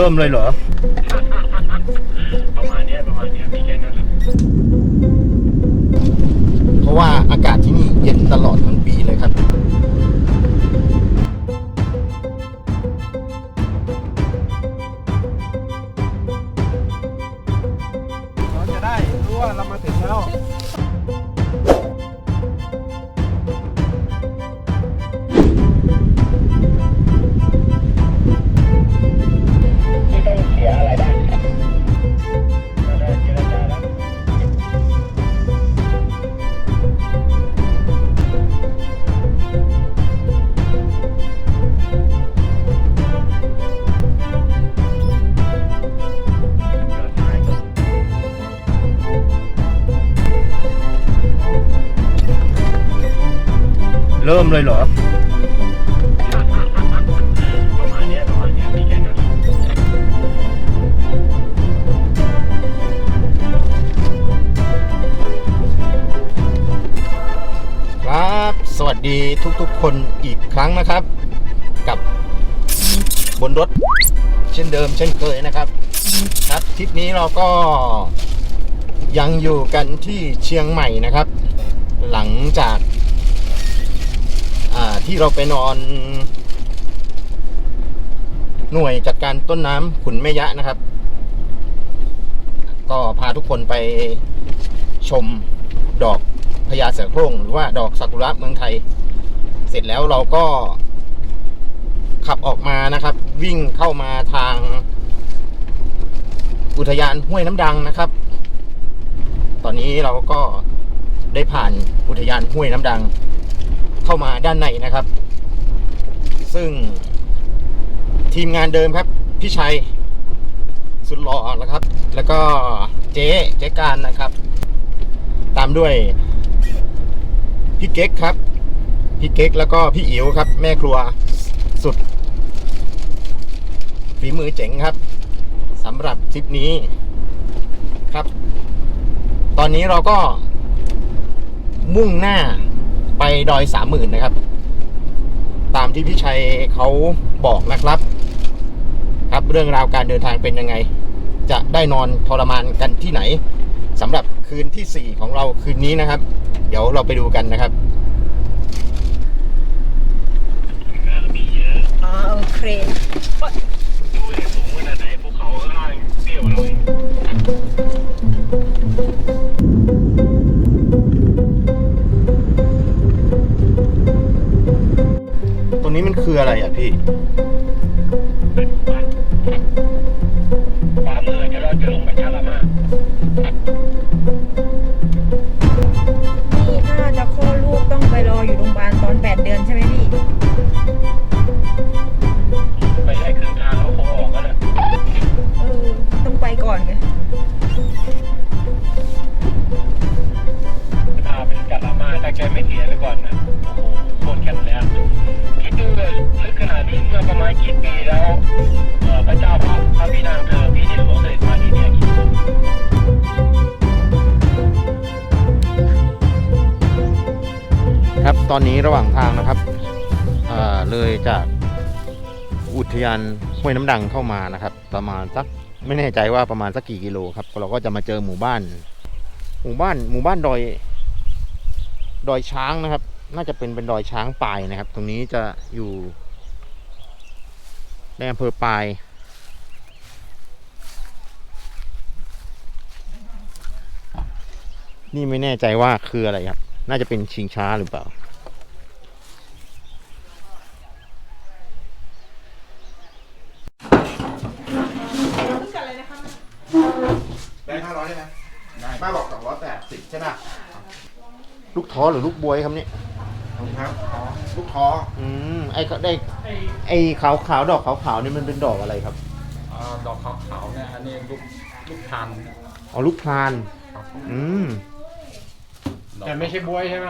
ริ่มเลยเหรอ เลยเหรอครับสวัสดีทุกๆคนอีกครั้งนะครับ กับบนรถ เช่นเดิม เช่นเคยนะครับ ครับทริปนี้เราก็ยังอยู่กันที่เชียงใหม่นะครับ หลังจาก ที่เราไปนอน หน่วยจัดการต้นน้ำขุนแม่ยะนะครับ ก็พาทุกคนไปชมดอกพญาเสือโคร่งหรือว่าดอกซากุระเมืองไทย เสร็จแล้วเราก็ขับออกมานะครับ วิ่งเข้ามาทาง อุทยานห้วยน้ำดังนะครับ ตอนนี้เราก็ได้ผ่านอุทยานห้วยน้ำดัง เข้ามาด้านในนะครับ ซึ่งทีมงานเดิมครับ พี่ชัย สุดหล่อแล้วครับ แล้วก็เจ๊เจ๊การนะครับ ตามด้วย พี่เก๊กครับ พี่เก๊กแล้วก็พี่อิ๋วครับ แม่ครัวสุดฝีมือเจ๋งครับสำหรับทริปนี้ครับ ตอนนี้เราก็มุ่งหน้า ดอยสามหมื่นนะครับ ตามที่พี่ชัยเขาบอกนะครับ ครับเรื่องราวการเดินทางเป็นยังไง จะได้นอนทรมานกันที่ไหนสำหรับคืนที่ 4 ของเราคืนนี้นะครับ เดี๋ยวเราไปดูกันนะครับอ๋อโอเคดูสูงขนาดไหนภูเขาข้างล่างเปรี้ยวเลย ออะไรอะพี่ รับตอนนี้ระหว่างทางนะครับเเลยจากอุทยานห้วยน้ำดังเข้ามานะครับ ประมาณสักไม่แน่ใจว่าประมาณสักกี่กิโลครับเราก็จะมาเจอหมู่บ้าน หมู่บ้านหมู่บ้านดอย ดอยช้างนะครับ น่าจะเป็นเป็นดอยช้างปลายนะครับ ตรงนี้จะอยู่ในอำเภอปลายนี่ไม่แน่ใจว่าคืออะไรครับ น่าจะเป็นชิงช้าหรือเปล่า ได้ห้าร้อยใช่ไหมป้าบอกสองร้อยแปดสิบ ใช่ไหมลูกท้อหรือลูกบวยครับเนี่ยครับอ๋อลูกท้ออืมไอ้ก็ได้ไอ้ขาวขาวๆดอกขาวขาวๆนี่มันเป็นดอกอะไรครับอ่าดอกขาวๆเนี่ยอันนี้ลูกลูกพันธุ์อ๋อลูกพรานครับอืมดอกแต่ไม่ใช่บวยใช่ไหม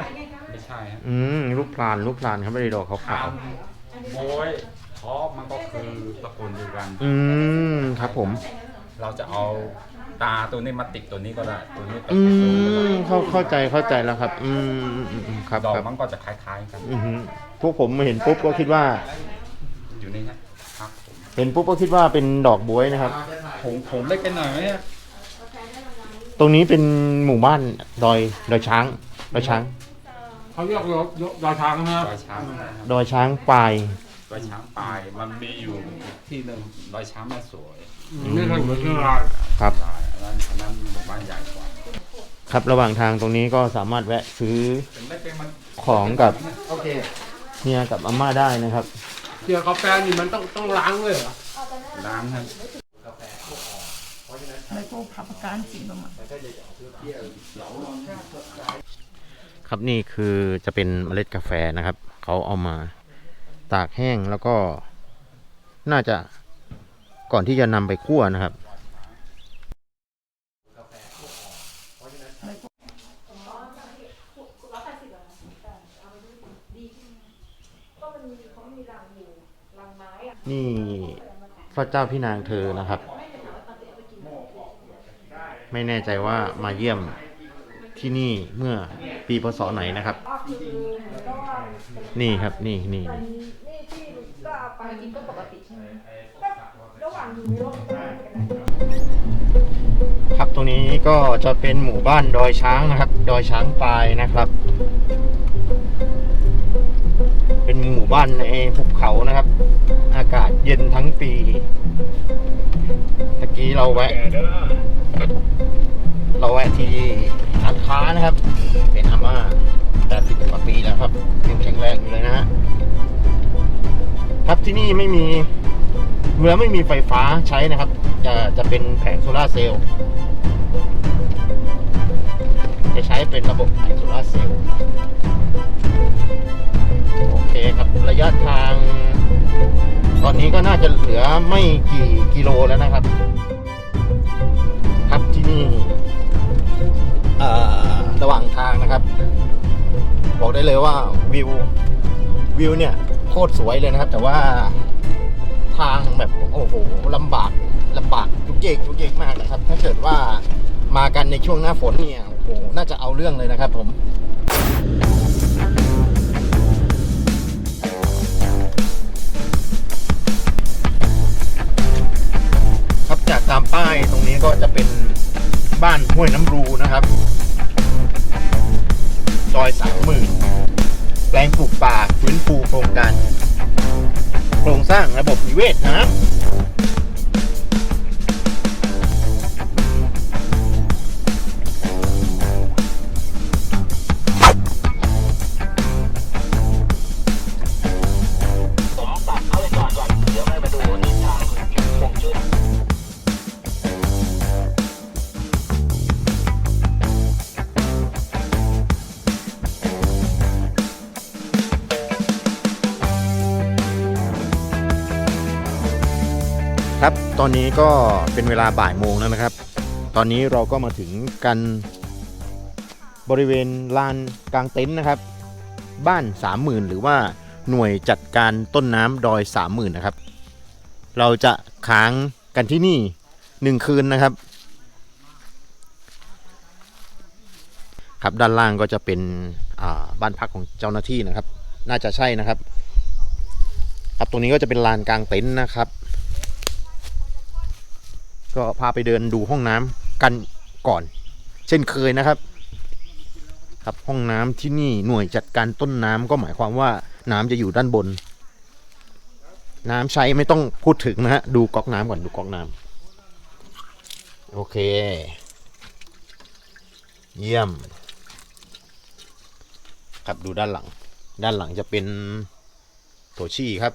ไม่ใช่ฮะอืมลูกพรานลูกพรานครับไม่ได้ดอกขาวพัขาวนธุ์โบยท้อมันก็คือตระกูลเดียวกัน อืมครับผม เราจะเอา ตาตัวนี้มาติดตัวนี้ก็ได้ ตัวนี้ไปอืติดตัวนี้ก็ได้มเข้าเข้าใจเข้าใจแล้วครับ อืมอืมอืมอืมครับดอกครับมันก็จะคล้าย ๆ กันอือหือพวกผมมาเห็นปุ๊บก็คิดว่า อยู่นี่ครับผมเห็นปุ๊บก็คิดว่าเป็นดอกบวยนะครับ ผมผมเล็กไปหน่อยไหมเนี่ยตรงนี้เป็นหมู่บ้านดอยดอยช้างดอยช้าง เขาเรียกรถรอยทางนะครับ รอยช้างนะครับดอยช้างปลาย รอยช้างปลายมันมีอยู่อีกที่หนึ่งรอยช้างแม่สวย นี่คือเหมือนเชียงรายครับ ลาย อันนั้นอันนั้นหมู่บ้านใหญ่กว่าครับระหว่างทางตรงนี้ก็สามารถแวะซื้อเป็นเล็กเป็นมันของกับโอเคเฮียกับอาม่าได้นะครับเกี่ยวกาแฟนี่มันต้องต้องล้างเลยเหรอล้างครับแล้วก็ผักประการสีประมาณครับนี่คือจะเป็นเมล็ดกาแฟนะครับ เขาเอามาตากแห้งแล้วก็น่าจะก่อนที่จะนำไปคั่วนะครับ นี่พระเจ้าพี่นางเธอนะครับ ไม่แน่ใจว่ามาเยี่ยมที่นี่เมื่อปีพศไหนนะครับ นี่ครับนี่นี่ครับตรงนี้ก็จะเป็นหมู่บ้านดอยช้างนะครับ ดอยช้างปลายนะครับ เป็นหมู่บ้านในภูเขานะครับ อากาศเย็นทั้งปีตะกี้เราแวะ เราแวะที่ร้านค้านะครับ เป็นอาม่าแปดสิบกว่าปีแล้วครับยังแข็งแรงอยู่เลยนะฮะครับที่นี่ไม่มีเรือไม่มีไฟฟ้าใช้นะครับ จะจะเป็นแผงโซลาเซลล์จะใช้เป็นระบบแผงโซลาเซลล์ ตอนนี้ก็น่าจะเหลือไม่กี่กิโลแล้วนะครับ ครับที่นี่เอ่อระหว่างทางนะครับ บอกได้เลยว่าวิววิวเนี่ยโคตรสวยเลยนะครับ แต่ว่าทางแบบโอ้โหลำบากลำบากจุกเยกจุกเยกมากนะครับ ถ้าเกิดว่ามากันในช่วงหน้าฝนเนี่ยโอ้โหน่าจะเอาเรื่องเลยนะครับ ผม ก็จะเป็นบ้านห้วยน้ำรูนะครับ ซอยสามหมื่นแปลงปลูกป่าฟื้นฟูโครงการ โครงสร้างระบบนิเวศนะครับ อนนี้ก็เป็นเวลาบ่ายโมงแล้วนะครับ ตอนนี้เราก็มาถึงกันบริเวณลานกลางเต็นท์นะครับ บ้านสามหมื่นหรือว่าหน่วยจัดการต้นน้ำดอยสามหมื่นนะครับ เราจะค้างกันที่นี่หนึ่งคืนนะครับ ครับด้านล่างก็จะเป็นบ้านพักของเจ้าหน้าที่นะครับ น่าจะใช่นะครับ ครับตรงนี้ก็จะเป็นลานกลางเต็นท์นะครับ ก็พาไปเดินดูห้องน้ำกันก่อน เช่นเคยนะครับ ครับห้องน้ำที่นี่หน่วยจัดการต้นน้ำก็หมายความว่าน้ำจะอยู่ด้านบน น้ำใช้ไม่ต้องพูดถึงนะฮะดูก๊อกน้ำก่อนดูก๊อกน้ำโอเค เยี่ยม ครับดูด้านหลัง ด้านหลังจะเป็นโถชี่ครับ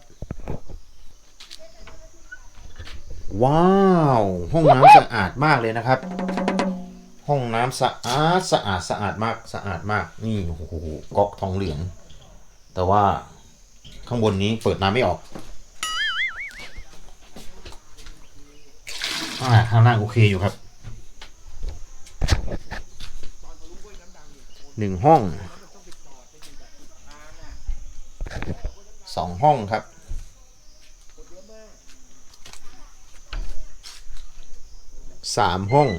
ว้าว ห้องน้ำสะอาดมากเลยนะครับ ห้องน้ำสะอาดสะอาดสะอาดมากสะอาดมาก นี่โอ้โหก๊อกทองเหลือง แต่ว่าข้างบนนี้เปิดน้ำไม่ออกอ่าข้างล่างโอเคอยู่ครับหนึ่งห้องสองห้องครับ สามห้อง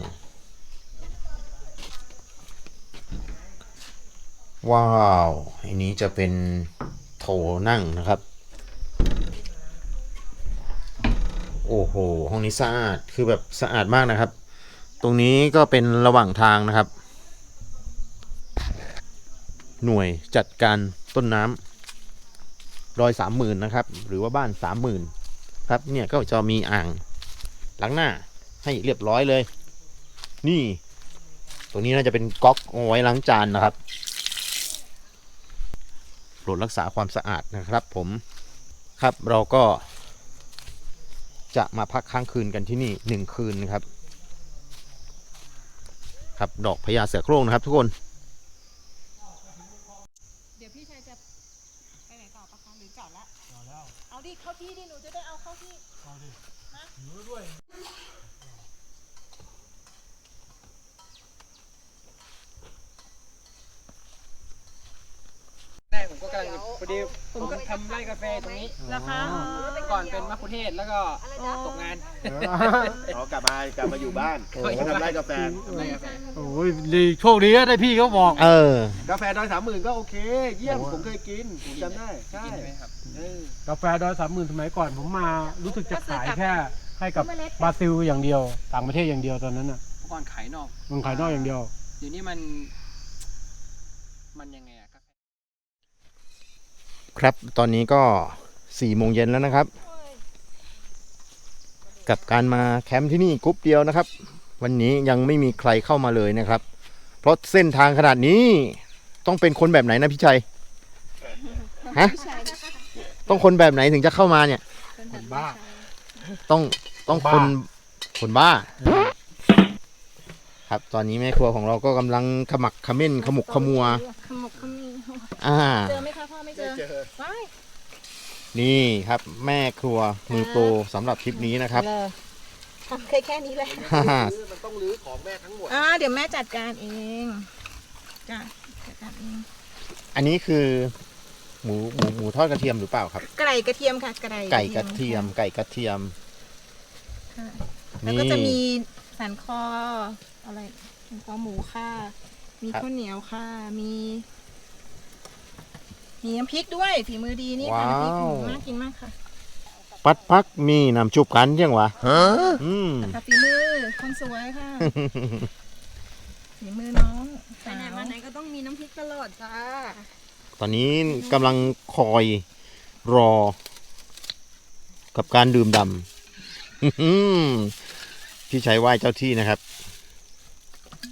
ว้าวอันนี้จะเป็นโถนั่งนะครับ โอ้โห ห้องนี้สะอาดคือแบบสะอาดมากนะครับ ตรงนี้ก็เป็นระหว่างทางนะครับ หน่วยจัดการต้นน้ำรอยสามหมื่นนะครับ หรือว่าบ้านสามหมื่นครับเนี่ยก็จะมีอ่างล้างหน้า ให้เรียบร้อยเลย นี่ ตรงนี้น่าจะเป็นก๊อกเอาไว้ล้างจานนะครับโปรดรักษาความสะอาดนะครับ ผมครับเราก็ จะมาพักค้างคืนกันที่นี่หนึ่งคืนนะครับ ครับดอกพญาเสือโคร่งนะครับ ทุกคน เดี๋ยวพี่ชายจะไปไหนต่อปะคะหรือจอดละเอาดิเข้าที่ดิหนูจะได้เอาเข้าที่ ได้ผม ก็กำลังพอดีผมก็ทำไร่กาแฟตรงนี้ราคาก่อนเป็นมะคุเทศแล้วก็ตกงานเขากลับมากลับมาอยู่บ้านมาทำไร่กาแฟไร่กาแฟโอ้ยดีโชคดีนะได้พี่เขาบอก เออ กาแฟดอยสามหมื่นก็โอเค เยี่ยม ผมเคยกินผมจำได้ใช่กินไหมครับ เออกาแฟดอยสามหมื่นสมัยก่อนผมมารู้สึกจะขายแค่ ให้กับบราซิลอย่างเดียว ต่างประเทศอย่างเดียวตอนนั้นอะเมื่อก่อนขายนอก มันขายนอกอย่างเดียว เดี๋ยวนี้มัน มันยังไงอะกาแฟ ครับ ตอนนี้ก็สี่โมงเย็นแล้วนะครับ กับการมาแคมป์ที่นี่กรุ๊ปเดียวนะครับ วันนี้ยังไม่มีใครเข้ามาเลยนะครับ เพราะเส้นทางขนาดนี้ต้องเป็นคนแบบไหนนะพี่ชัยฮะต้องคนแบบไหนถึงจะเข้ามาเนี่ย คนบ้า ต้องต้องบ้าคนคนบ้า ครับ ตอนนี้แม่ครัวของเราก็กำลังขมักเขม้นขมุกขมัวขมุกขมี อ่า เจอไหมคะพ่อไม่เจอ ว้ายนี่ครับแม่ครัวมือโปรสำหรับคลิปนี้นะครับ เล ยทำแค่แค่นี้เลยมันต้องรื้อของแม่ทั้งหมด อ่าเดี๋ยวแม่จัดการเองจ้ะจัดการเองอันนี้คือ หมูหมูหมูทอดกระเทียมหรือเปล่าครับ ไก่กระเทียมค่ะไก่ไก่กระเทียม ไก่กระเทียมค่ะแล้วนี่ก็จะมีสันคออะไรสันคอหมูค่ะ มีครับ ข้าวเหนียวค่ะ มี มีน้ำพริกด้วยฝีมือดีนี่ค่ะน้ำพริกหมูน่ากินมากค่ะปัดพักมีน้ำจุบกันยังวะอืม ค่ะฝีมือคนสวยค่ะฝีมือน้องไปไหนมาไหนก็ต้องมีน้ำพริกตลอดจ้า ตอนนี้กำลังคอยรอ กับการดื่มดำ พี่ชัยไหว้เจ้าที่นะครับ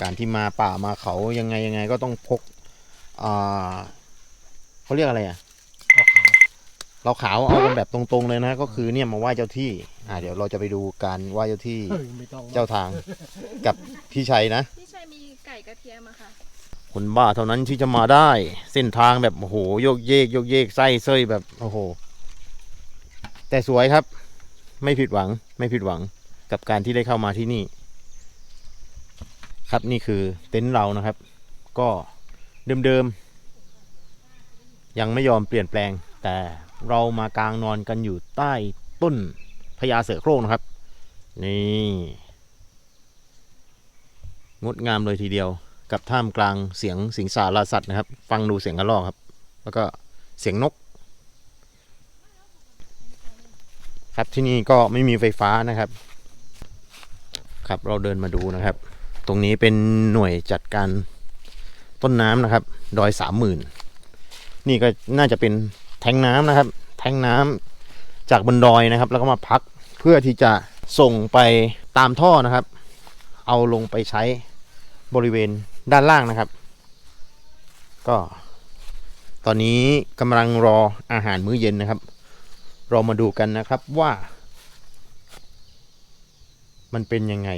การที่มาป่ามาเขายังไงยังไงก็ต้องพกอ่า เขาเรียกอะไรอะเราขาวเอากันแบบตรงๆเลยนะ ก็คือเนี่ยมาไหว้เจ้าที่ อ่า เดี๋ยวเราจะไปดูการไหว้เจ้าที่เฮ้ยไม่ต้องเจ้าทางกับพี่ชัยนะพี่ชายมีไก่กระเทียมอะค่ะ คนบ้าเท่านั้นที่จะมาได้ เส้นทางแบบโอ้โหโยกเยกโยกเยกไส้เส้ยแบบโอ้โห แต่สวยครับ ไม่ผิดหวัง ไม่ผิดหวังกับการที่ได้เข้ามาที่นี่ ครับนี่คือเต็นท์เรานะครับ ก็เดิมๆ ยังไม่ยอมเปลี่ยนแปลง แต่เรามากางนอนกันอยู่ใต้ต้นพญาเสือโคร่งนะครับ นี่ งดงามเลยทีเดียว กับท่ามกลางเสียงสิงสารสัตว์นะครับ ฟังดูเสียงกระรอกครับ แล้วก็เสียงนก ครับที่นี่ก็ไม่มีไฟฟ้านะครับ ครับเราเดินมาดูนะครับ ตรงนี้เป็นหน่วยจัดการต้นน้ำนะครับ ดอยสามหมื่น นี่ก็น่าจะเป็นแทงน้ำนะครับ แทงน้ำจากบนดอยนะครับ แล้วก็มาพักเพื่อที่จะส่งไปตามท่อนะครับ เอาลงไปใช้บริเวณด้านล่างนะครับ ก็ ตอนนี้กำลังรออาหารมื้อเย็นนะครับ เรามาดูกันนะครับว่า มันเป็นยังไง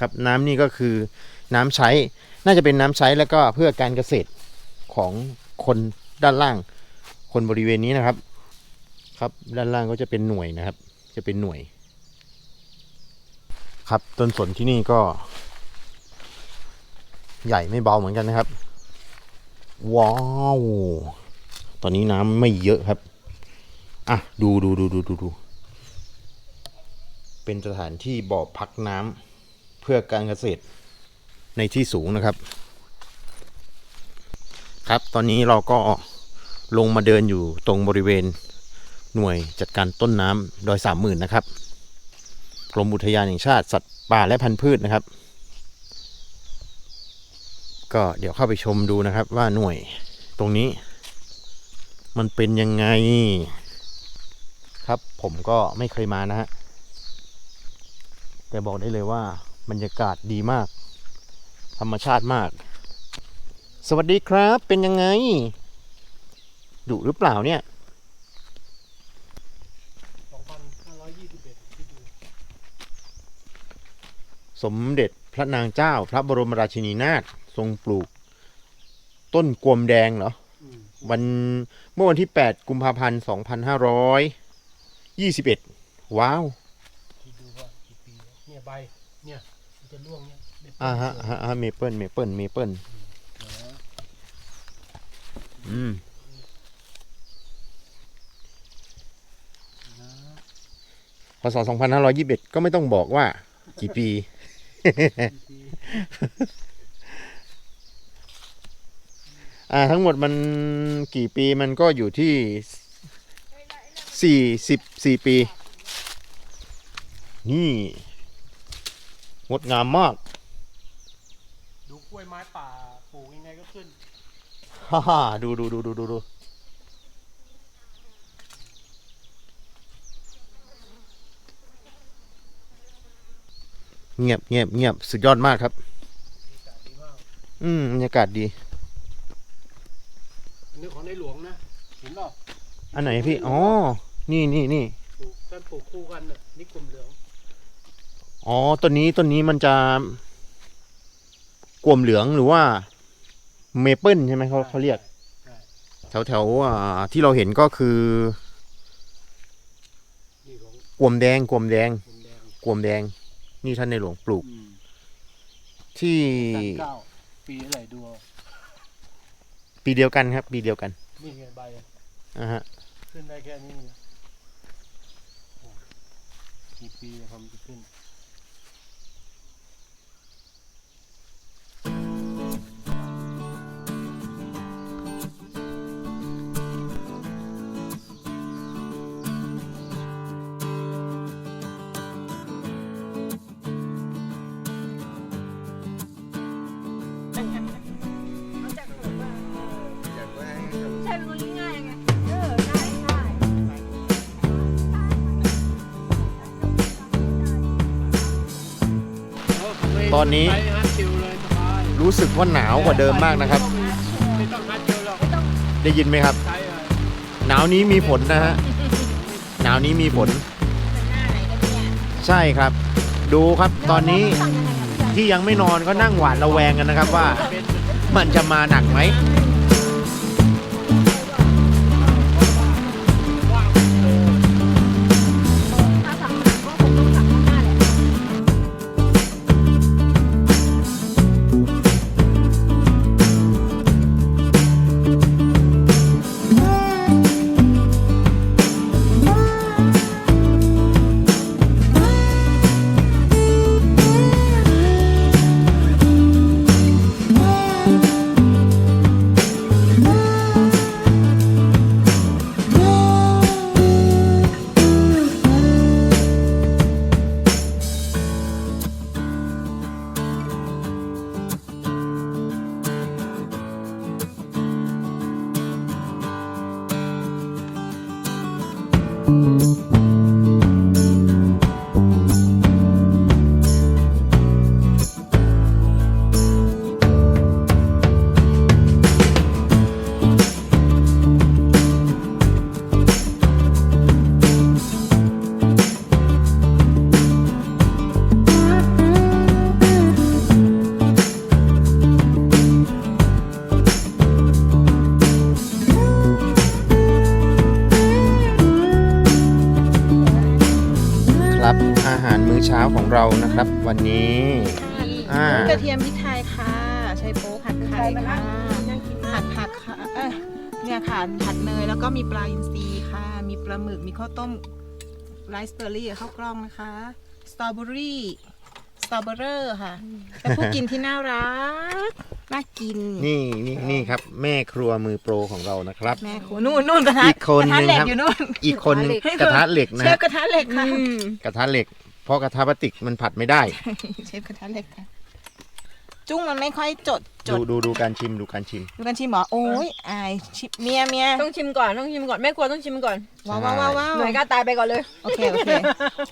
ครับน้ำนี่ก็คือน้ำใช้น่าจะเป็นน้ำใช้แล้วก็เพื่อการเกษตรของ คนด้านล่าง คนบริเวณนี้นะครับ ครับด้านล่างก็จะเป็นหน่วยนะครับ จะเป็นหน่วย ครับต้นสนที่นี่ก็ ใหญ่ไม่เบาเหมือนกันนะครับ ว้าวตอนนี้น้ำไม่เยอะครับอะดูดูดูดูดูดูเป็นสถานที่บ่อพักน้ำเพื่อการเกษตรในที่สูงนะครับ ครับ ตอนนี้เราก็ลงมาเดินอยู่ตรงบริเวณหน่วยจัดการต้นน้ำดอยสามหมื่นนะครับกรมอุทยานแห่งชาติสัตว์ป่าและพันธุ์พืชนะครับ ก็เดี๋ยวเข้าไปชมดูนะครับว่าหน่วยตรงนี้มันเป็นยังไง ครับผมก็ไม่เคยมานะฮะแต่บอกได้เลยว่าบรรยากาศดีมาก ธรรมชาติมาก สวัสดีครับ เป็นยังไง ดุหรือเปล่าเนี่ย2,521คิดดูสมเด็จพระนางเจ้า พระบรมราชินีนาถทรงปลูก ต้นกวมแดงเหรออืมวันเมื่อวันที่ 8 กุมภาพันธ์ 2521 ว้าวคิดดูว่ากี่ปีแล้วเนี่ยใบเนี่ยมันจะร่วงเนี่ยเด็ดอ่าฮะฮะฮะเมเปิลเมเปิลเมเปิล อืมพศ2521ก็ไม่ต้องบอกว่า กี่ปี อ่า ทั้งหมดมันกี่ปีมันก็อยู่ที่สี่สิบสี่ปี นี่งดงามมาก ดูกล้วยไม้ป่าปลูกยังไงก็ขึ้น ฮ่าฮ่าดูดูดูดูดูดูเงียบเงียบเงียบสุดยอดมากครับดีมากอืมบรรยากาศดี อันนี้ของในหลวงนะเห็นเปล่าอันไหนพี่ อ๋อ นี่นี่นี่ปลูกท่านปลูกคู่กันน่ะนี่กลุ่มเหลืองอ๋อ ต้นนี้ต้นนี้มันจะกลวมเหลืองหรือว่า เมเปิลใช่ไหมเขาเขาเรียกใช่แถวแถวอ่าที่เราเห็นก็คือนี่ของกลวมแดงกลวมแดงกลุ่มแดงกลวมแดง นี่ท่านในหลวงปลูกอืมที่กันเก้าปีอะไรดูเอาปีเดียวกันครับ ปีเดียวกันนี่ไงใบอะอ่าฮะขึ้นได้แค่นี้นะโอ้กี่ปีอะทำจะขึ้น ใช่เป็นคนง่ายไงเออง่ายง่ายตอนนี้ไปฮัทชิลเลยสบายรู้สึกว่าหนาวกว่าเดิมมากนะครับ ไม่ต้องฮัทชิลหรอกได้ยินไหมครับ ใช่เลยหนาวนี้มีฝนนะฮะ หนาวนี้มีฝน ใช่ครับ ดูครับตอนนี้ ที่ยังไม่นอนก็นั่งหวาดระแวงกันนะครับว่า มันจะมาหนักไหม เช้าของเรานะครับ วันนี้อ่ากระเทียมพริกไทยค่ะ ใช้โป๊ผัดไข่ค่ะผัดผักค่ะเอ้ยเนี่ยค่ะผัดเนยแล้วก็มีปลาอินทรีค่ะ มีปลาหมึกมีข้าวต้มไรซ์เบอร์รี่กับข้าวกล้องนะคะสตรอเบอรี่สตรอเบอร์เรอร์ค่ะเป็นผู้กินที่น่ารักน่ากิน นี่นี่นี่ครับ แม่ครัวมือโปรของเรานะครับ แม่ครัวนู่นนู่นกระทะอีกคนกระทะเหล็กหนึ่งครับอยู่นู่นอีกคนหนึงกระทะเหล็กนะเชฮะฟกระทะเหล็กค่ะกระทะเหล็ก เพราะกระทะพลาสติกมันผัดไม่ได้ เชฟกระทะเหล็กค่ะจุ้งมันไม่ค่อยจดจดูดดูดูการชิมดูการชิม ดูกันชิมเหรอโอ้ยอายชิมเมียเมียต้องชิมก่อนต้องชิมก่อนแม่กลัวต้องชิมก่อนว้าวว้าวว้าวว้าวหน่วยกล้าตายไปก่อนเลยโอเคโอเค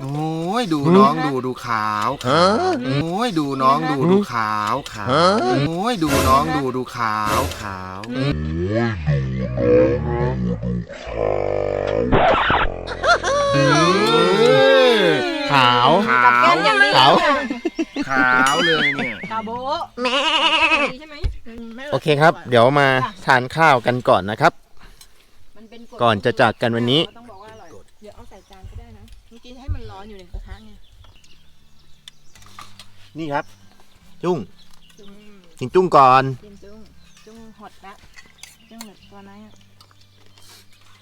โอ้ยดูน้องดูดูขาวขาวโอ้ยดูน้องดูดูขาวขาวโอ้ยดูน้องดูดูขาวขาวขาวขาว ขาว ขาวเลยเนี่ย ตาโบดีใช่ไหมโอเคครับ เดี๋ยวมาทานข้าวกันก่อนนะครับ มันเป็นก่อนจะจากกันวันนี้ ต้องบอกว่าอร่อยเดี๋ยวเอาใส่จานก็ได้นะเมื่อกี้ให้มันร้อนอยู่ในกระทะไงนี่ครับ จุ้งกินจุ้งก่อนกินจุ้งจุ้งหดละจุ้งแบบตัวนั้นอะ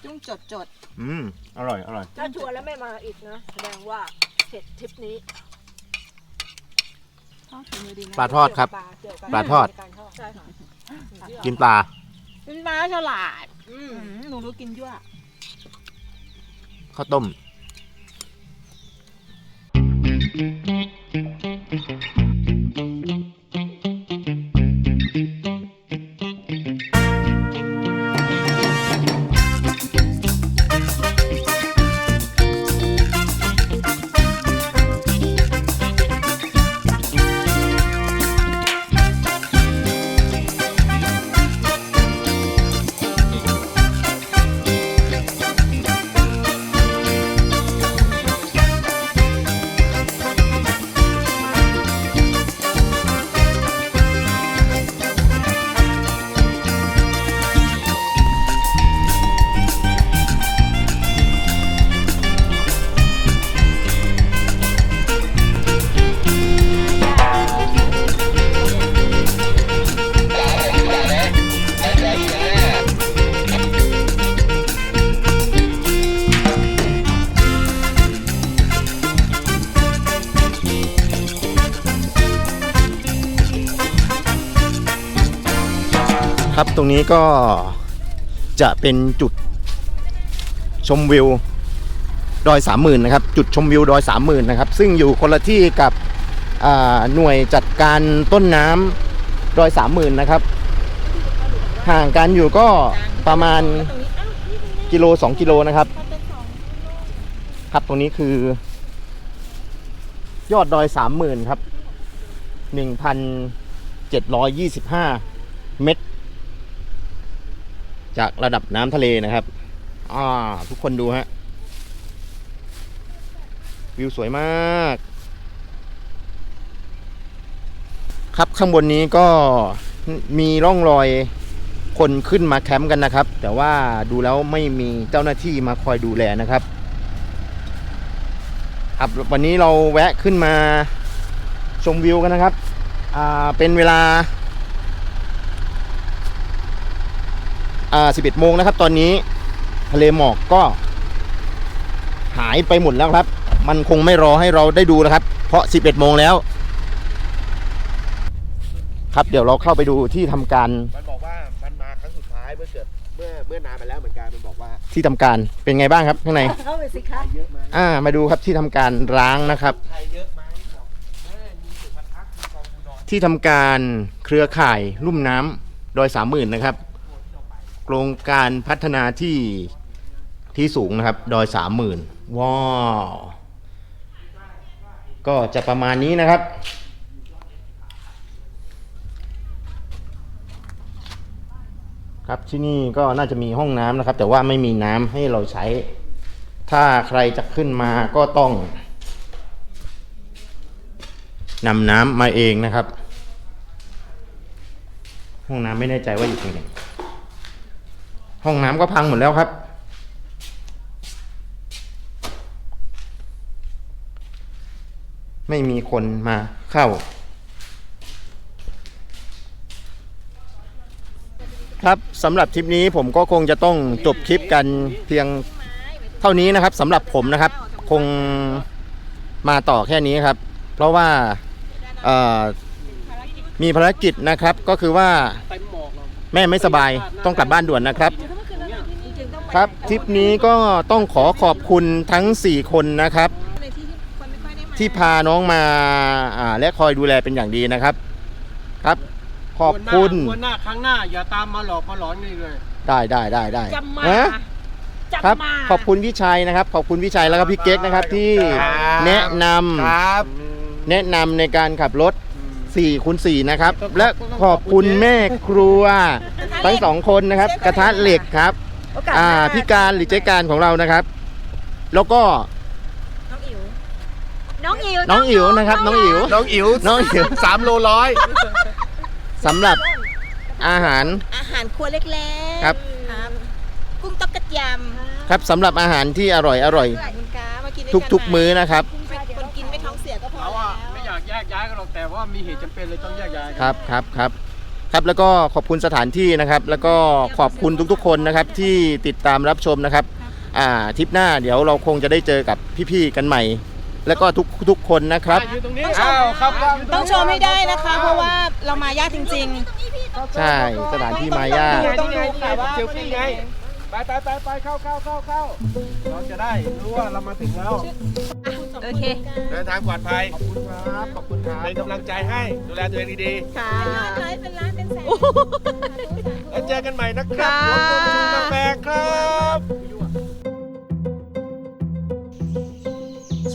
จุ้งจดจด อืม อร่อย อร่อย ถ้าชวนแล้วไม่มาอีกนะแสดงว่าเสร็จทริปนี้ทอดฝีมือดีนะปลาทอดครับ ปลาเกี่ยวกับปลาทอด การทอดใช่ค่ะกินปลา เป็นปลาฉลาดอืมอืมหนูรู้กินยั่ว ข้าวต้มครั รงนี้ก็จะเป็นจุดชมวิวดอยสามหมื่นนะครับ จุดชมวิวดอยสามหมื่นนะครับ ซึ่งอยู่คนละที่กับหน่วยจัดการต้นน้ำดอยสามหมื่นนะครับ ห่างกันอยู่ก็ประมาณกิโลสองกิโลนะครับ ครับตรงนี้คือ ยอดดอยสามหมื่นครับหนึ่งพันเจ็ดร้อยยี่สิบห้าเมตร จากระดับน้ำทะเลนะครับอ่าทุกคนดูฮะวิวสวยมาก ครับข้างบนนี้ก็มีร่องรอยคนขึ้นมาแคมป์กันนะครับ แต่ว่าดูแล้วไม่มีเจ้าหน้าที่มาคอยดูแลนะครับครับวันนี้เราแวะขึ้นมาชมวิวกันนะครับอ่าเป็นเวลา อ่า11โมงนะครับ ตอนนี้ทะเลหมอกก็ หายไปหมดแล้วครับ มันคงไม่รอให้เราได้ดูนะครับ เพราะ 11โมงแล้ว ครับเดี๋ยวเราเข้าไปดูที่ทำการมันบอกว่ามันมาครั้งสุดท้ายเมื่อเกิดเมื่อเมื่อนานไปแล้วเหมือนกันมันบอกว่าที่ทำการเป็นไงบ้างครับข้างใน เข้าไปสิคะเยอะไหมอ่า มาดูครับที่ทำการร้างนะครับ ใครเยอะไหมบอกแม่มีจุดพักพักมีกองบุญนอนที่ทำการเครือข่ายลุ่มน้ำดอยสามหมื่นนะครับ โครงการพัฒนาที่ที่สูงนะครับ ดอยสามหมื่นว้าวก็จะประมาณนี้นะครับ ครับที่นี่ก็น่าจะมีห้องน้ำนะครับ แต่ว่าไม่มีน้ำให้เราใช้ ถ้าใครจะขึ้นมาก็ต้องนำน้ำมาเองนะครับ ห้องน้ำไม่แน่ใจว่าอยู่ตรงไหน ห้องน้ำก็พังหมดแล้วครับ ไม่มีคนมาเข้า ครับสำหรับทริปนี้ผมก็คงจะต้องจบคลิปกันเพียงเท่านี้นะครับสำหรับผมนะครับ คงมาต่อแค่นี้ครับ เพราะว่ามีภารกิจนะครับก็คือว่าแม่ไม่สบายต้องกลับบ้านด่วนนะครับ ครับทริปนี้ก็ต้องขอขอบคุณทั้ง 4 คนนะครับในที่ที่คนไม่ค่อยได้ที่พาน้องมาอ่าและคอยดูแลเป็นอย่างดีนะครับ ครับ ขอบคุณวันหน้าครั้งหน้า อย่าตามมาหลอกมาหลอนนี่เลย ได้ได้ได้ได้จำมาฮะ จำครับมาขอบคุณพี่ชัยนะครับ ขอบคุณพี่ชัยแล้วก็พี่เก๊กนะครับที่ครับ แนะนำครับแนะนำในการขับรถ4คูณ4นะครับต้องและขอบคุณแม่ครัวทั้งสองคนนะครับ กระทะเหล็กครับ โอกาสอ่าหน้าพี่การหรือเจ๊การของเรานะครับ แล้วก็น้องอิ๋วน้องอิ๋วน้องอิ๋วนะครับ น้องอิ๋วน้องอิ๋วน้องอิ๋วสามโลร้อยสำหรับอาหาร อาหารครัวเล็กๆครับ ครับกุ้งต๊อกกระยำครับสำหรับอาหารที่อร่อยอร่อย ขอบคุณครับมากินด้วยทุกนทุกๆ มื้อนะครับคนกินไม่ท้องเสียก็พอเราแล้อะวไม่อยากแยกย้ายกันหรอกแต่ว่ามีเหตุจำเป็นเลยต้องแยกย้ายกัน ครับครับครับ ครับแล้วก็ขอบคุณสถานที่นะครับ แล้วก็ขอบคุณทุกๆ คนนะครับที่ติดตามรับชมนะครับอ่าทริปหน้าเดี๋ยวเราคงจะได้เจอกับพี่ๆกันใหม่ แล้วก็ทุกทุกคนนะครับ อยู่ตรงนี้อ้าวครับต้องชมให้ได้นะคะ เพราะว่าเรามายากจริงใช่สถานที่มายากๆต้องดูค่ะว่า เซลฟี่ไง ไปไปไปไปเข้าเข้าเข้าเข้าเราจะได้รู้ว่าเรามาถึงแล้ว โอเค เดินทางปลอดภัยขอบคุณครับ ขอบคุณครับเป็นกำลังใจให้ ดูแลตัวเองดีค่ะเป็นล้านเป็นแสนๆ แล้วเจอกันใหม่นะครับค่ะรถตู้ประชุมกาแฟครับ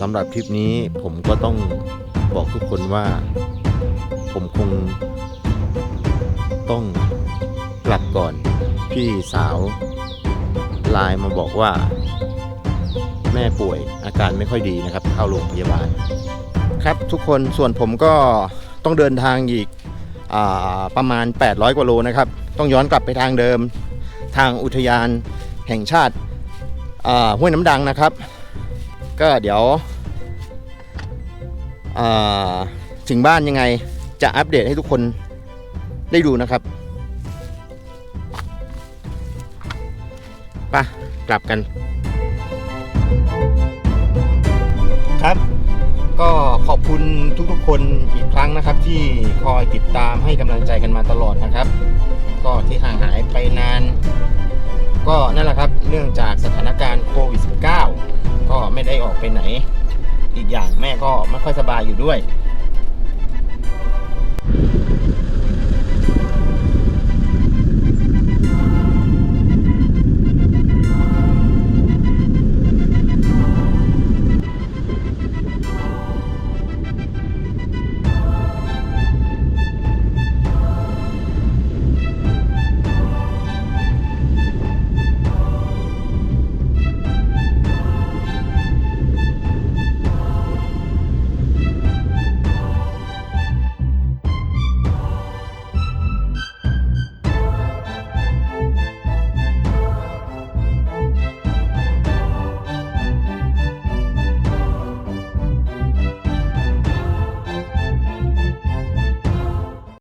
สำหรับทริปนี้ผมก็ต้องบอกทุกคนว่า ผมคงต้องกลับก่อน พี่สาว ไลน์มาบอกว่า แม่ป่วยอาการไม่ค่อยดีนะครับ เข้าโรงพยาบาล ครับทุกคนส่วนผมก็ต้องเดินทางอีกอประมาณ 800 กว่าโลนะครับ ต้องย้อนกลับไปทางเดิม ทางอุทยานแห่งชาติห้วยน้ำดังนะครับ ก็เดี๋ยวถึงบ้านยังไงจะอัปเดตให้ทุกคนได้ดูนะครับ ปะกลับกัน ครับ ก็ขอบคุณทุกๆคนอีกครั้งนะครับ ที่คอยติดตามให้กำลังใจกันมาตลอดนะครับ ก็ที่ห่างหายไปนาน ก็นั่นแหละครับเนื่องจากสถานการณ์โควิด -19 ก็ไม่ได้ออกไปไหน อีกอย่างแม่ก็ไม่ค่อยสบายอยู่ด้วย